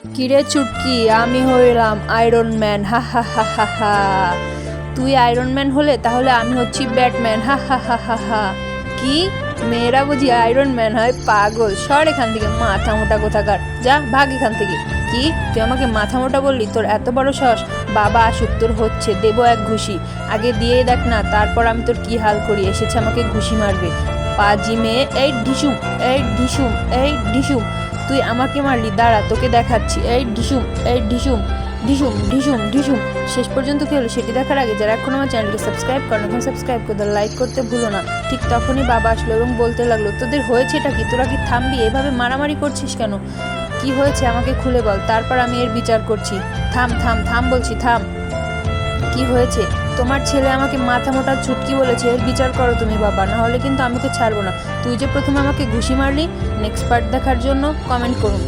কিরে চুটকি, আমি হইলাম আয়রন ম্যান হা হা হা হা হা। তুই আয়রন ম্যান হলে তাহলে আমি হচ্ছি ব্যাটম্যান হা হা হা হা হা। কি? মেয়েরা বুঝি আয়রন ম্যান হয়, পাগল। সর এখান থেকে, মাথা মোটা কোথাকার। যা, ভাগ এখান থেকে। কি? তুই আমাকে মাথা মোটা বললি? তোর এত বড় সস বাবা, আসুক, তোর হচ্ছে, দেবো এক ঘুষি। আগে দিয়ে দেখ না, তারপর আমি তোর কি হাল করি? এসেছে আমাকে ঘুষি মারবে। পাজি মেয়ে, এই ঢিসুম এই ঢিসুম এই ঢিসুম। তুই আমাকে মারলি, দাঁড়া, তোকে দেখাচ্ছি। এই ঢিসুম এই ঢিসুম ঢিসুম ঢিসুম ঢিসুম। শেষ পর্যন্ত কি হলো সেটি দেখার আগে যারা এখন আমার চ্যানেলকে সাবস্ক্রাইব করেন, এখন সাবস্ক্রাইব করে লাইক করতে ভুলো না। ঠিক তখনই বাবা আসলো এবং বলতে লাগল, তোদের হয়েছে এটা কি? তোরা কি থামবি? এভাবে মারামারি করছিস কেন? কি হয়েছে আমাকে খুলে বল, তারপর আমি এর বিচার করছি। থাম থাম থাম বলছি, থাম। কি হয়েছে? তোমার ছেলে আমাকে মাথা মোটা চুটকি বলেছে বিচার করো তুমি বাবা না হলে কিন্তু আমি তো ছাড়বো না। তুই যে প্রথমে আমাকে ঘুষি মারলি নেক্সট পার্ট দেখার জন্য কমেন্ট করুন।